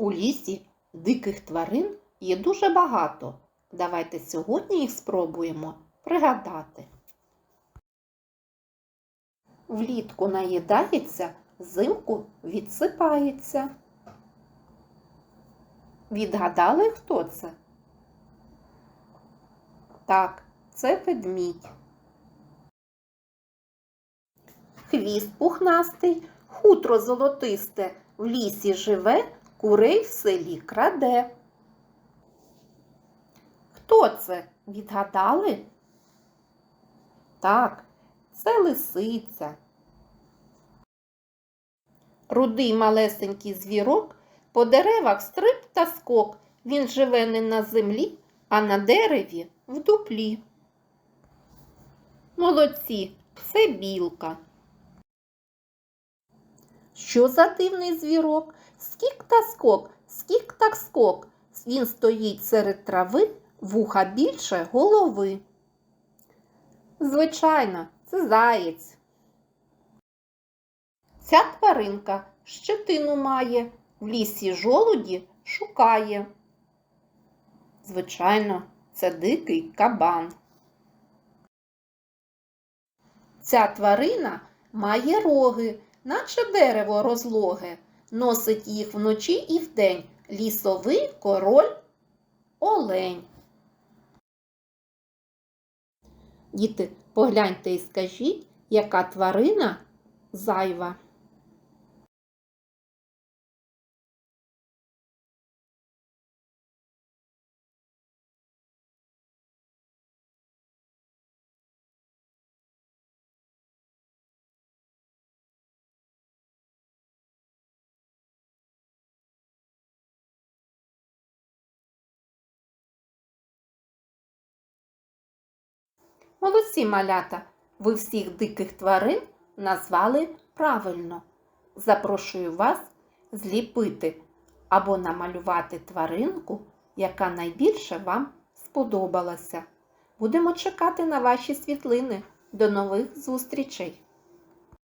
У лісі диких тварин є дуже багато. Давайте сьогодні їх спробуємо пригадати. Влітку наїдається, взимку відсипається. Відгадали, хто це? Так, це ведмідь. Хвіст пухнастий, хутро золотисте, в лісі живе, курей в селі краде. Хто це? Відгадали? Так, це лисиця. Рудий малесенький звірок по деревах стриб та скок. Він живе не на землі, а на дереві в дуплі. Молодці, це білка. Що за дивний звірок? Скік та скок, скік та скок. Він стоїть серед трави, вуха більше голови. Звичайно, це заєць. Ця тваринка щетину має, в лісі жолуді шукає. Звичайно, це дикий кабан. Ця тварина має роги, наче дерево розлоге, носить їх вночі і вдень лісовий король олень. Діти, погляньте і скажіть, яка тварина зайва. Молодці малята, ви всіх диких тварин назвали правильно. Запрошую вас зліпити або намалювати тваринку, яка найбільше вам сподобалася. Будемо чекати на ваші світлини. До нових зустрічей!